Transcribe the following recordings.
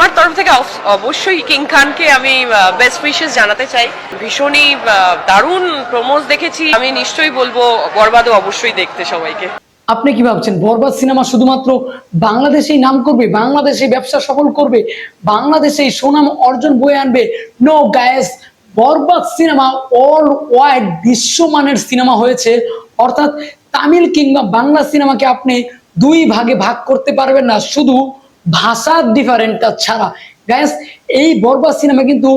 আমার তরফ থেকে অবশ্যই কিং খানকে আমি বেস্ট উইশেস জানাতে চাই। ভীষণই দারুণ প্রমোজ দেখেছি। আমি নিশ্চয়ই বলব, বরবাদও অবশ্যই দেখতে সবাইকে। আপনি কি ভাবছেন? বরবাদ সিনেমা শুধুমাত্র বাংলাদেশেই নাম করবে? বাংলাদেশে ব্যবসা সফল করবে? বাংলাদেশেই সুনাম অর্জন বয়ে আনবে? No guys Barbaad cinema all wide বিশ্বমানের সিনেমা হয়েছে। অর্থাৎ তামিল কিংবা বাংলা সিনেমাকে আপনি দুই ভাগে ভাগ করতে পারবেন না। শুধু ভাষার ডিফারেন্টটা ছাড়া। গ্যাস এই বরবাদ সিনেমা কিন্তু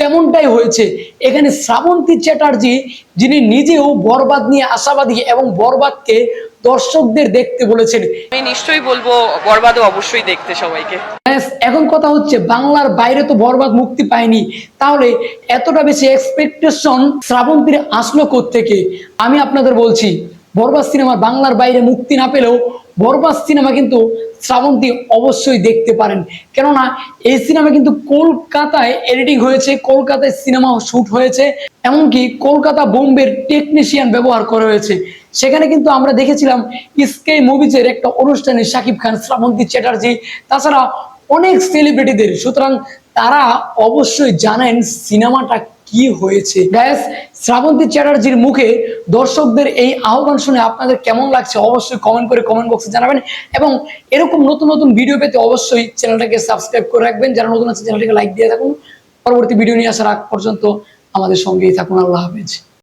তেমনটাই হয়েছে। এখানে শ্রাবন্তী চ্যাটার্জি যিনি নিজেও বরবাদ নিয়ে আশাবাদী এবং বরবাদকে দর্শকদের দেখতে বলেছেন। আমি নিশ্চয়ই বলব বরবাদও অবশ্যই দেখতে সবাইকে। এখন কথা হচ্ছে বাংলার বাইরে তো বরবাদ মুক্তি পায়নি। তাহলে এতটা বেশি এক্সপেকটেশন শ্রাবন্তীর আসলো থেকে আমি আপনাদের বলছি বরবাদ সিনেমা বাংলার বাইরে মুক্তি না পেলেও বরবাদ সিনেমা কিন্তু শ্রাবন্তী অবশ্যই দেখতে পারেন। কেননা এই সিনেমা কিন্তু কলকাতায় এডিটিং হয়েছে, কলকাতায় সিনেমা শ্যুট হয়েছে, এমনকি কলকাতা বোম্বের টেকনিশিয়ান ব্যবহার করা হয়েছে। সেখানে কিন্তু আমরা দেখেছিলাম স্কে মুভিজের একটা অনুষ্ঠানে শাকিব খান, শ্রাবন্তী চ্যাটার্জি, তাছাড়া অনেক সেলিব্রিটিদের সুতরাং তারা অবশ্যই জানেন সিনেমাটা কি হয়েছে? গ্যাস শ্রাবন্তী চ্যাটার্জির মুখে দর্শকদের এই আহ্বান শুনে আপনাদের কেমন লাগছে অবশ্যই কমেন্ট করে কমেন্ট বক্সে জানাবেন এবং এরকম নতুন নতুন ভিডিও পেতে অবশ্যই চ্যানেলটাকে সাবস্ক্রাইব করে রাখবেন। যারা নতুন আছে চ্যানেলটাকে লাইক দিয়ে থাকুন। পরবর্তী ভিডিও নিয়ে আসার আগ পর্যন্ত আমাদের সঙ্গেই থাকুন। আল্লাহ হাফেজ।